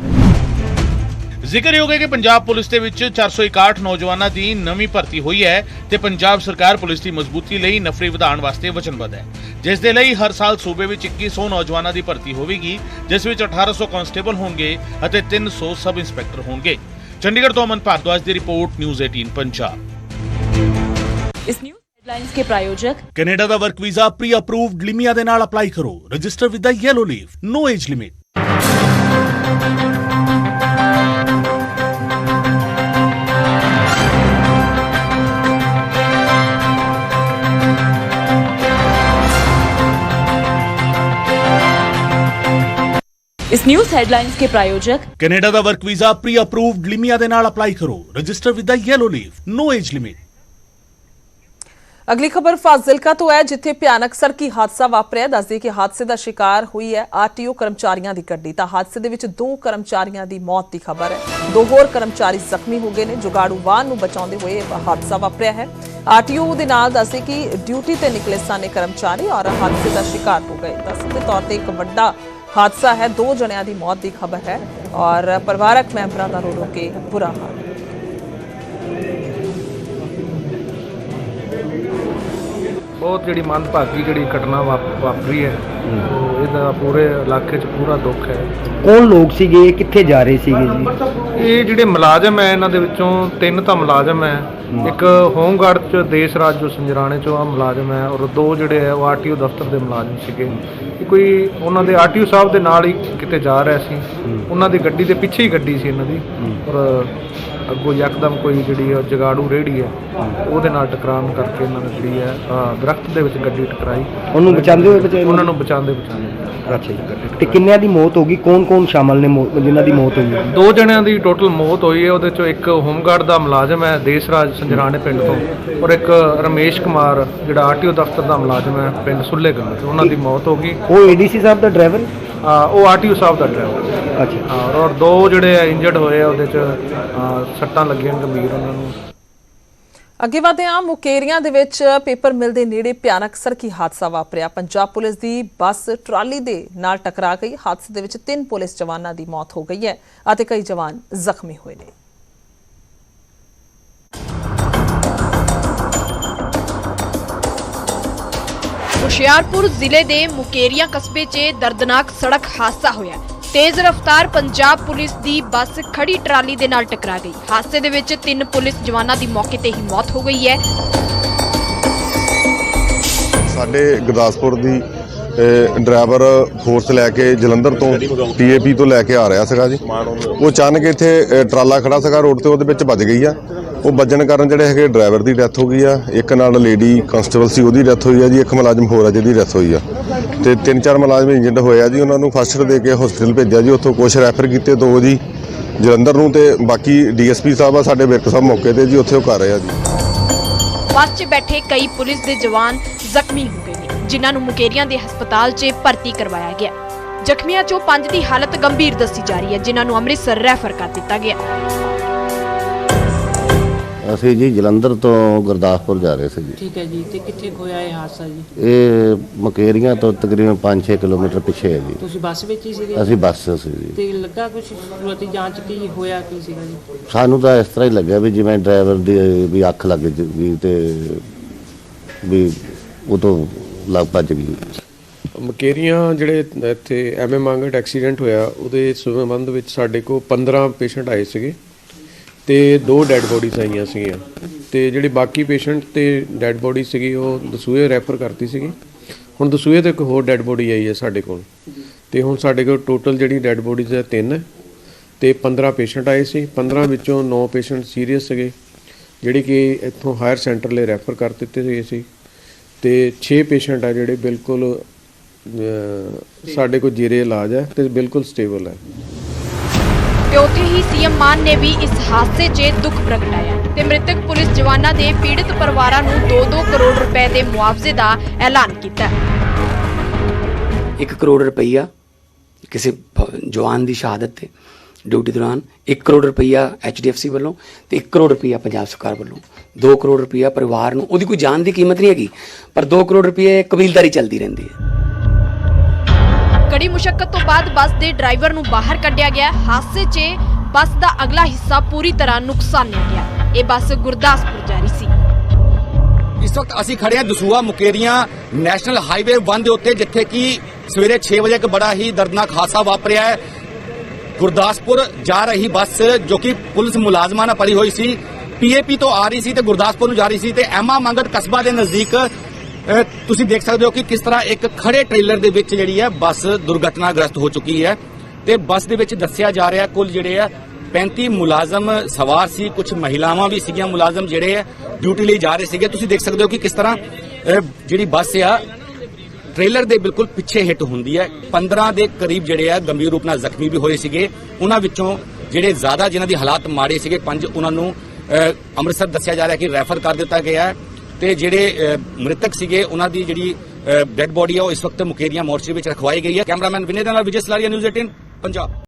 [SPEAKER 9] ਜ਼ਿਕਰਯੋਗ ਹੈ ਕਿ ਪੰਜਾਬ ਪੁਲਿਸ ਦੇ ਵਿੱਚ 461 ਨੌਜਵਾਨਾਂ ਦੀ ਨਵੀਂ ਭਰਤੀ ਹੋਈ ਹੈ ਤੇ ਪੰਜਾਬ ਸਰਕਾਰ ਪੁਲਿਸ ਦੀ ਮਜ਼ਬੂਤੀ ਲਈ ਨਫਰੀ ਵਧਾਉਣ ਵਾਸਤੇ ਵਚਨਬੱਧ ਹੈ। ਜਿਸ ਦੇ ਲਈ ਹਰ ਸਾਲ ਸੂਬੇ ਵਿੱਚ 2100 ਨੌਜਵਾਨਾਂ ਦੀ ਭਰਤੀ ਹੋਵੇਗੀ, ਜਿਸ ਵਿੱਚ 1800 ਕਾਂਸਟੇਬਲ ਹੋਣਗੇ ਅਤੇ 300 ਸਬ ਇੰਸਪੈਕਟਰ ਹੋਣਗੇ। ਚੰਡੀਗੜ੍ਹ ਤੋਂ ਅਮਨ ਭਾਰਦਵਾਜ ਦੀ ਰਿਪੋਰਟ ਨਿਊਜ਼ 18 ਪੰਜਾਬ
[SPEAKER 10] ਇਸ ਨਿਊਜ਼ ਹੈਡਲਾਈਨਸ ਕੇ ਪ੍ਰਾਯੋਜਕ
[SPEAKER 9] ਕੈਨੇਡਾ ਦਾ ਵਰਕ ਵੀਜ਼ਾ ਪ੍ਰੀ ਅਪਰੂਵਡ ਲਿਮੀਆ ਦੇ ਨਾਲ ਅਪਲਾਈ ਕਰੋ register with the yellow leaf no age limit
[SPEAKER 10] इस न्यूज हेडलाइंस के प्रायोजक
[SPEAKER 9] ਕੈਨੇਡਾ ਦਾ ਵਰਕ ਵੀਜ਼ਾ ਪ੍ਰੀ ਅਪਰੂਵਡ ਲਿਮੀਆ ਦੇ ਨਾਲ ਅਪਲਾਈ ਕਰੋ register with the yellow leaf no age limit
[SPEAKER 1] ਅਗਲੀ ਖਬਰ ਫਾਜ਼ਿਲਕਾ ਤੋਂ ਹੈ ਜਿੱਥੇ ਭਿਆਨਕ ਸੜਕੀ ਹਾਦਸਾ ਵਾਪਰਿਆ ਦੱਸਦੀ ਕਿ ਹਾਦਸੇ ਦਾ ਸ਼ਿਕਾਰ ਹੋਈ ਹੈ ਆਰਟੀਓ ਕਰਮਚਾਰੀਆਂ ਦੀ ਗੱਡੀ ਤਾਂ ਹਾਦਸੇ ਦੇ ਵਿੱਚ ਦੋ ਕਰਮਚਾਰੀਆਂ ਦੀ ਮੌਤ ਦੀ ਖਬਰ ਹੈ ਦੋ ਹੋਰ ਕਰਮਚਾਰੀ ਜ਼ਖਮੀ ਹੋ ਗਏ ਨੇ ਜੁਗਾੜੂ ਵਾਹਨ ਨੂੰ ਬਚਾਉਂਦੇ ਹੋਏ ਇਹ ਹਾਦਸਾ ਵਾਪਰਿਆ ਹੈ ਆਰਟੀਓ ਦੇ ਨਾਲ ਦੱਸਦੇ ਕਿ ਡਿਊਟੀ ਤੇ ਨਿਕਲੇ ਸਨ ਇਹ ਕਰਮਚਾਰੀ ਔਰ ਹਾਦਸੇ ਦਾ ਸ਼ਿਕਾਰ ਹੋ ਗਏ ਤਾਂ ਸਿੱਧੇ ਤੌਰ ਤੇ ਇੱਕ ਵੱਡਾ ਹਾਦਸਾ ਹੈ। ਦੋ ਜਣਿਆਂ ਦੀ ਮੌਤ ਦੀ ਖਬਰ ਹੈ ਔਰ ਪਰਿਵਾਰਕ ਮੈਂਬਰਾਂ ਦਾ ਰੋ ਰੋ ਕੇ ਬੁਰਾ ਹਾਲ।
[SPEAKER 11] ਬਹੁਤ ਜਿਹੜੀ ਮੰਦਭਾਗੀ ਜਿਹੜੀ ਘਟਨਾ ਵਾਪ- ਵਾਪਰੀ ਹੈ ਉਹ ਇਹਦਾ ਪੂਰੇ ਇਲਾਕੇ 'ਚ ਪੂਰਾ ਦੁੱਖ ਹੈ।
[SPEAKER 12] ਕੌਣ ਲੋਕ ਸੀਗੇ? ਕਿੱਥੇ ਜਾ ਰਹੇ ਸੀਗੇ ਜੀ?
[SPEAKER 11] ਇਹ ਜਿਹੜੇ ਮੁਲਾਜ਼ਮ ਹੈ ਇਹਨਾਂ ਦੇ ਵਿੱਚੋਂ ਤਿੰਨ ਤਾਂ ਮੁਲਾਜ਼ਮ ਹੈ। ਇੱਕ ਹੋਮਗਾਰਡ 'ਚ ਦੇਸ਼ ਰਾਜ ਜੋ ਸੰਜਰਾਣੇ 'ਚੋਂ ਆ ਮੁਲਾਜ਼ਮ ਹੈ ਔਰ ਦੋ ਜਿਹੜੇ ਹੈ ਉਹ ਆਰਟੀਓ ਦਫ਼ਤਰ ਦੇ ਮੁਲਾਜ਼ਮ ਸੀਗੇ। ਇਹ ਕੋਈ ਉਹਨਾਂ ਦੇ ਆਰਟੀਓ ਸਾਹਿਬ ਦੇ ਨਾਲ ਹੀ ਕਿਤੇ ਜਾ ਰਿਹਾ ਸੀ। ਉਹਨਾਂ ਦੀ ਗੱਡੀ ਦੇ ਪਿੱਛੇ ਹੀ ਗੱਡੀ ਸੀ ਇਹਨਾਂ ਦੀ। ਔਰ ਅੱਗੋਂ ਯਕਦਮ ਕੋਈ ਜਿਹੜੀ ਉਹ ਜਗਾੜੂ ਰੇੜੀ ਹੈ ਉਹਦੇ ਨਾਲ ਟਕਰਾਉਣ ਕਰਕੇ ਇਹਨਾਂ ਨੇ ਜਿਹੜੀ ਹੈ ਦਰਖਤ ਦੇ ਵਿੱਚ ਗੱਡੀ ਟਕਰਾਈ।
[SPEAKER 12] ਉਹਨੂੰ ਬਚਾਉਂਦੇ ਹੋਏ ਬਚਾਏ
[SPEAKER 11] ਉਹਨਾਂ ਨੂੰ ਬਚਾਉਂਦੇ ਬਚਾਉਂਦੇ।
[SPEAKER 12] ਅੱਛਾ ਜੀ। ਤੇ ਕਿੰਨਿਆਂ ਦੀ ਮੌਤ ਹੋ ਗਈ? ਕੌਣ ਕੌਣ ਸ਼ਾਮਲ ਨੇ ਮੌ- ਜਿਨ੍ਹਾਂ ਦੀ ਮੌਤ ਹੋਈ? ਹੈ
[SPEAKER 11] ਦੋ ਜਣਿਆਂ ਦੀ ਟੋਟਲ ਮੌਤ ਹੋਈ ਹੈ ਉਹਦੇ ਚੋਂ ਇੱਕ ਹੋਮਗਾਰਡ ਦਾ ਮੁਲਾਜ਼ਮ ਹੈ ਦੇਸਰਾਜ ਸੰਜਰਾਣੇ ਪਿੰਡ ਤੋਂ ਔਰ ਇੱਕ ਰਮੇਸ਼ ਕੁਮਾਰ ਜਿਹੜਾ ਆਰਟੀਓ ਦਫ਼ਤਰ ਦਾ ਮੁਲਾਜ਼ਮ ਹੈ ਪਿੰਡ ਸੁੱਲੇ ਗੰਗ ਤੋਂ ਉਹਨਾਂ ਦੀ ਮੌਤ ਹੋ ਗਈ।
[SPEAKER 12] ਉਹ ਏਡੀਸੀ ਸਾਹਿਬ ਦਾ ਡਰਾਈਵਰ
[SPEAKER 11] ਆ, ਉਹ ਆਰਟੀਓ ਸਾਹਿਬ ਦਾ ਡਰਾਈਵਰ
[SPEAKER 12] ਅੱਛਾ।
[SPEAKER 11] ਔਰ ਔਰ ਦੋ ਜਿਹੜੇ ਇੰਜਰਡ ਹੋਏ ਆ ਉਹਦੇ ਚ ਸੱਟਾਂ ਲੱਗੀਆਂ ਗੰਭੀਰ ਉਹਨਾਂ ਨੂੰ।
[SPEAKER 1] ਅੱਗੇ ਵਧਦੇ ਹਾਂ ਮੁਕੇਰੀਆਂ ਦੇ ਵਿੱਚ ਪੇਪਰ ਮਿਲ ਦੇ ਨੇੜੇ ਭਿਆਨਕ ਸੜਕੀ ਹਾਦਸਾ ਵਾਪਰਿਆ। ਪੰਜਾਬ ਪੁਲਿਸ ਦੀ ਬੱਸ ਟਰਾਲੀ ਦੇ ਨਾਲ ਟਕਰਾ ਗਈ। ਹਾਦਸੇ ਦੇ ਵਿੱਚ ਤਿੰਨ ਪੁਲਿਸ ਜਵਾਨਾਂ ਦੀ ਮੌਤ ਹੋ ਗਈ ਹੈ ਅਤੇ ਕਈ ਜਵਾਨ ਜ਼ਖਮੀ ਹੋਏ ਨੇ।
[SPEAKER 13] ਹੁਸ਼ਿਆਰਪੁਰ ਜ਼ਿਲ੍ਹੇ ਦੇ ਮੁਕੇਰੀਆਂ ਕਸਬੇ 'ਚ ਦਰਦਨਾਕ ਸੜਕ ਹਾਦਸਾ ਹੋਇਆ। ਤੇਜ਼ ਰਫ਼ਤਾਰ ਪੰਜਾਬ ਪੁਲਿਸ ਦੀ ਬੱਸ ਖੜੀ ਟਰਾਲੀ ਦੇ ਨਾਲ ਟਕਰਾ ਗਈ। ਹਾਦਸੇ ਦੇ ਵਿੱਚ ਤਿੰਨ ਪੁਲਿਸ ਜਵਾਨਾਂ ਦੀ ਮੌਕੇ ਤੇ ਹੀ ਮੌਤ ਹੋ ਗਈ ਹੈ।
[SPEAKER 14] ਸਾਡੇ ਗੁਰਦਾਸਪੁਰ ਦੀ ਡਰਾਈਵਰ ਫੋਰਸ ਲੈ ਕੇ ਜਲੰਧਰ ਤੋਂ ਟੀਏਪੀ ਤੋਂ ਲੈ ਕੇ ਆ ਰਿਹਾ ਸੀਗਾ ਜੀ। ਉਹ ਅਚਾਨਕ ਇੱਥੇ ਟਰਾਲਾ ਖੜਾ ਸੀਗਾ, ਰੋਡ ਤੇ ਉਹਦੇ ਵਿੱਚ ਵੱਜ ਗਈ ਆ। ਉਹ ਵੱਜਣ ਕਾਰਨ ਜਿਹੜੇ ਹੈਗੇ ਡਰਾਈਵਰ ਦੀ ਡੈਥ ਹੋ ਗਈ ਆ। ਇੱਕ ਨਾਲ ਲੇਡੀ ਕਨਸਟੇਬਲ ਸੀ, ਉਹਦੀ ਡੈਥ ਹੋਈ ਆ ਜੀ। ਇੱਕ ਮੁਲਾਜ਼ਮ ਹੋਰ ਆ ਜਿਹਦੀ ਡੈਥ ਹੋਈ ਆ। ਤੇ ਤਿੰਨ ਚਾਰ ਮੁਲਾਜ਼ਮ ਇੰਜਰਡ ਹੋਏ ਆ ਜੀ। ਉਹਨਾਂ ਨੂੰ ਫਸਟ ਦੇ ਕੇ ਹਸਪੀਟਲ ਭੇਜਿਆ ਜੀ। ਉੱਥੋਂ ਕੁਝ ਰੈਫਰ ਕੀਤੇ ਦੋ ਜੀ, ਜਲੰਧਰ ਨੂੰ ਤੇ ਬਾਕੀ ਡੀਐਸਪੀ ਸਾਹਿਬ ਆ ਸਾਡੇ ਵਿਰਕ ਸਾਹਿਬ ਮੌਕੇ ਤੇ ਜੀ, ਉੱਥੇ ਉਹ ਕਰ ਰਹੇ ਆ ਜੀ।
[SPEAKER 13] ਬੱਸ 'ਚ ਬੈਠੇ ਕਈ ਪੁਲਿਸ ਦੇ ਜਵਾਨ ਜ਼ਖਮੀ ਹੋ ਗਏ ਨੇ, ਜਿਨ੍ਹਾਂ ਨੂੰ ਮੁਕੇਰੀਆਂ ਦੇ ਹਸਪਤਾਲ 'ਚ ਭਰਤੀ ਕਰਵਾਇਆ ਗਿਆ। ਜ਼ਖਮੀਆਂ 'ਚੋਂ ਪੰਜ ਦੀ ਹਾਲਤ ਗੰਭੀਰ ਦੱਸੀ ਜਾ ਰਹੀ ਹੈ, ਜਿਨ੍ਹਾਂ ਨੂੰ ਅੰਮ੍ਰਿਤਸਰ ਰੈਫਰ ਕਰ ਦਿੱਤਾ ਗਿਆ।
[SPEAKER 15] ਅਸੀਂ ਜੀ ਜਲੰਧਰ ਤੋਂ ਗੁਰਦਾਸਪੁਰ ਜਾ ਰਹੇ ਸੀ ਜੀ।
[SPEAKER 16] ਠੀਕ ਹੈ ਜੀ ਤੇ ਕਿੱਥੇ ਹੋਇਆ ਇਹ ਹਾਦਸਾ ਜੀ?
[SPEAKER 15] ਇਹ ਮਕੇਰੀਆਂ ਤੋਂ ਤਕਰੀਬਨ 5-6 ਕਿਲੋਮੀਟਰ ਪਿੱਛੇ ਹੈ ਜੀ।
[SPEAKER 16] ਤੁਸੀਂ ਬੱਸ ਵਿੱਚ ਹੀ ਸੀਗੇ?
[SPEAKER 15] ਅਸੀਂ ਬੱਸ ਸੀ ਜੀ।
[SPEAKER 16] ਤੇ ਲੱਗਾ ਕੁਝ ਸ਼ੁਰੂਆਤੀ ਜਾਂਚ ਕੀ ਹੋਇਆ ਕੀ ਸੀਗਾ ਜੀ?
[SPEAKER 15] ਸਾਨੂੰ ਤਾਂ ਇਸ ਤਰ੍ਹਾਂ ਹੀ ਲੱਗਿਆ ਵੀ ਜਿਵੇਂ ਡਰਾਈਵਰ ਦੀ ਵੀ ਅੱਖ ਲੱਗ ਗਈ ਤੇ ਵੀ ਉਹ ਤੋਂ ਲੱਗ ਭੱਜ ਗਈ।
[SPEAKER 17] ਮਕੇਰੀਆਂ ਜਿਹੜੇ ਇੱਥੇ ਐਮਏ ਮੰਗਟ ਐਕਸੀਡੈਂਟ ਹੋਇਆ ਉਹਦੇ ਸੰਬੰਧ ਵਿੱਚ ਸਾਡੇ ਕੋਲ 15 ਪੇਸ਼ੈਂਟ ਆਏ ਸੀਗੇ। ਤੇ ਦੋ ਡੈੱਡ ਬੋਡੀਜ਼ ਆਈਆਂ ਸੀਗੀਆਂ। ਤੇ ਜਿਹੜੇ ਬਾਕੀ ਪੇਸ਼ੈਂਟ ਤੇ ਡੈੱਡ ਬੋਡੀ ਸੀਗੀ, ਉਹ ਦਸੂਏ ਰੈਫਰ ਕਰਤੀ ਸੀਗੀ। ਹੁਣ ਦਸੂਏ ਤੇ ਇੱਕ ਹੋਰ ਡੈੱਡ ਬੋਡੀ ਆਈ ਹੈ ਸਾਡੇ ਕੋਲ। ਤੇ ਹੁਣ ਸਾਡੇ ਕੋਲ ਟੋਟਲ ਜਿਹੜੀ ਡੈੱਡ ਬੋਡੀਜ਼ ਹੈ, ਤਿੰਨ ਹੈ। ਤੇ 15 ਪੇਸ਼ੈਂਟ ਆਏ ਸੀ। 15 ਵਿੱਚੋਂ 9 ਪੇਸ਼ੈਂਟ ਸੀਰੀਅਸ ਸੀਗੇ, ਜਿਹੜੇ ਕਿ ਇੱਥੋਂ ਹਾਇਰ ਸੈਂਟਰ ਲਈ ਰੈਫਰ ਕਰ ਦਿੱਤੇ ਗਏ ਸੀ। ਤੇ 6 ਪੇਸ਼ੈਂਟ ਆ ਜਿਹੜੇ ਬਿਲਕੁਲ ਸਾਡੇ ਕੋਲ ਜੀਰੇ ਇਲਾਜ ਹੈ ਤੇ ਬਿਲਕੁਲ ਸਟੇਬਲ ਹੈ।
[SPEAKER 13] ਤੇ ਉੱਥੇ ਹੀ ਸੀਐਮ ਮਾਨ ਨੇ ਵੀ ਇਸ ਹਾਦਸੇ 'ਚ ਦੁੱਖ ਪ੍ਰਗਟਾਇਆ ਤੇ ਮ੍ਰਿਤਕ ਪੁਲਿਸ ਜਵਾਨਾਂ ਦੇ ਪੀੜਤ ਪਰਿਵਾਰਾਂ ਨੂੰ 2-2 ਕਰੋੜ ਰੁਪਏ ਦੇ ਮੁਆਵਜ਼ੇ ਦਾ ਐਲਾਨ ਕੀਤਾ
[SPEAKER 5] 1 ਕਰੋੜ ਰੁਪਈਆ ਕਿਸੇ ਜਵਾਨ ਦੀ ਸ਼ਹਾਦਤ ਤੇ ਡਿਊਟੀ ਦੌਰਾਨ 1 ਕਰੋੜ ਰੁਪਈਆ ਐਚਡੀਐਫਸੀ ਵੱਲੋਂ ਤੇ 1 ਕਰੋੜ ਰੁਪਈਆ ਪੰਜਾਬ ਸਰਕਾਰ ਵੱਲੋਂ। 2 ਕਰੋੜ ਰੁਪਈਆ ਪਰਿਵਾਰ ਨੂੰ, ਉਹਦੀ ਕੋਈ ਜਾਨ ਦੀ ਕੀਮਤ ਨਹੀਂ ਹੈਗੀ, ਪਰ 2 ਕਰੋੜ ਰੁਪਈਏ ਕਬੀਲਦਾਰੀ ਚੱਲਦੀ ਰਹਿੰਦੀ ਹੈ।
[SPEAKER 13] ਕੜੀ ਮੁਸ਼ਕਲ ਤੋਂ ਬਾਅਦ ਬੱਸ ਦੇ ਡਰਾਈਵਰ ਨੂੰ ਬਾਹਰ ਕੱਢਿਆ ਗਿਆ। ਹਾਦਸੇ 'ਚ ਬੱਸ ਦਾ ਅਗਲਾ ਹਿੱਸਾ ਪੂਰੀ ਤਰ੍ਹਾਂ ਨੁਕਸਾਨਿਆ ਗਿਆ। ਇਹ ਬੱਸ ਗੁਰਦਾਸਪੁਰ ਜਾ ਰਹੀ ਸੀ।
[SPEAKER 18] ਇਸ ਵਕਤ ਅਸੀਂ ਖੜੇ ਹਾਂ ਦਸੂਆ ਮੁਕੇਰੀਆਂ ਨੈਸ਼ਨਲ ਹਾਈਵੇ 1 ਦੇ ਉੱਤੇ, ਜਿੱਥੇ ਕਿ ਸਵੇਰੇ 6 ਵਜੇ ਇੱਕ ਬੜਾ ਹੀ ਦਰਦਨਾਕ ਹਾਦਸਾ ਵਾਪਰਿਆ ਹੈ। ਗੁਰਦਾਸਪੁਰ ਜਾ ਰਹੀ ਬੱਸ, ਜੋ ਕਿ ਪੁਲਿਸ ਮੁਲਾਜ਼ਮਾਂ ਨਾਲ ਭਰੀ ਹੋਈ ਸੀ। ਪੀਏਪੀ ਤੋਂ ਆ ਰਹੀ ਸੀ ਤੇ ਗੁਰਦਾਸਪੁਰ ਨੂੰ ਜਾ ਰਹੀ ਸੀ ਤੇ ਐਮਾ ਮੰਗਤ ਕਸਬਾ ਦੇ ਨਜ਼ਦੀਕ ਤੁਸੀਂ ਦੇਖ ਸਕਦੇ ਹੋ ਕਿ ਕਿਸ ਤਰ੍ਹਾਂ ਇੱਕ ਖੜੇ ਟ੍ਰੇਲਰ ਦੇ ਵਿੱਚ ਜਿਹੜੀ ਹੈ ਬੱਸ ਦੁਰਘਟਨਾਗ੍ਰਸਤ ਹੋ ਚੁੱਕੀ ਹੈ ਤੇ ਬੱਸ ਦੇ ਵਿੱਚ ਦੱਸਿਆ ਜਾ ਰਿਹਾ ਕੁੱਲ ਜਿਹੜੇ ਆ 35 ਮੁਲਾਜ਼ਮ ਸਵਾਰ ਸੀ ਕੁਝ ਮਹਿਲਾਵਾਂ ਵੀ ਸੀਗੀਆਂ, ਮੁਲਾਜ਼ਮ ਜਿਹੜੇ ਆ ਡਿਊਟੀ ਲਈ ਜਾ ਰਹੇ ਸੀਗੇ। ਤੁਸੀਂ ਦੇਖ ਸਕਦੇ ਹੋ ਕਿ ਕਿਸ ਤਰ੍ਹਾਂ ਜਿਹੜੀ ਬੱਸ ਆ, ਟ੍ਰੇਲਰ ਦੇ ਬਿਲਕੁਲ ਪਿੱਛੇ ਹਿੱਟ ਹੁੰਦੀ ਹੈ। 15 ਦੇ ਕਰੀਬ ਜਿਹੜੇ ਆ ਗੰਭੀਰ ਰੂਪ ਨਾਲ ਜ਼ਖਮੀ ਵੀ ਹੋਏ ਸੀਗੇ। ਉਹਨਾਂ ਵਿੱਚੋਂ ਜਿਹੜੇ ਜ਼ਿਆਦਾ ਜਿਨ੍ਹਾਂ ਦੀ ਹਾਲਾਤ ਮਾੜੇ ਸੀਗੇ, ਪੰਜ ਉਹਨਾਂ ਨੂੰ ਅੰਮ੍ਰਿਤਸਰ ਦੱਸਿਆ ਜਾ ਰਿਹਾ ਕਿ ਰੈਫਰ ਕਰ ਦਿੱਤਾ ਗਿਆ ਹੈ। ਤੇ ਜਿਹੜੇ ਮ੍ਰਿਤਕ ਸੀਗੇ, ਉਹਨਾਂ ਦੀ ਜਿਹੜੀ ਡੈੱਡ ਬੋਡੀ ਹੈ ਉਹ ਇਸ ਵਕਤ ਮੁਕੇਰੀਆਂ ਮੋਰਚੇ ਵਿੱਚ ਰਖਵਾਈ ਗਈ ਹੈ। ਕੈਮਰਾਮੈਨ ਵਿਨੇ ਦੇ ਨਾਲ ਵਿਜੇ ਸਲਾਰੀਆ, ਨਿਊਜ਼ 18 ਪੰਜਾਬ।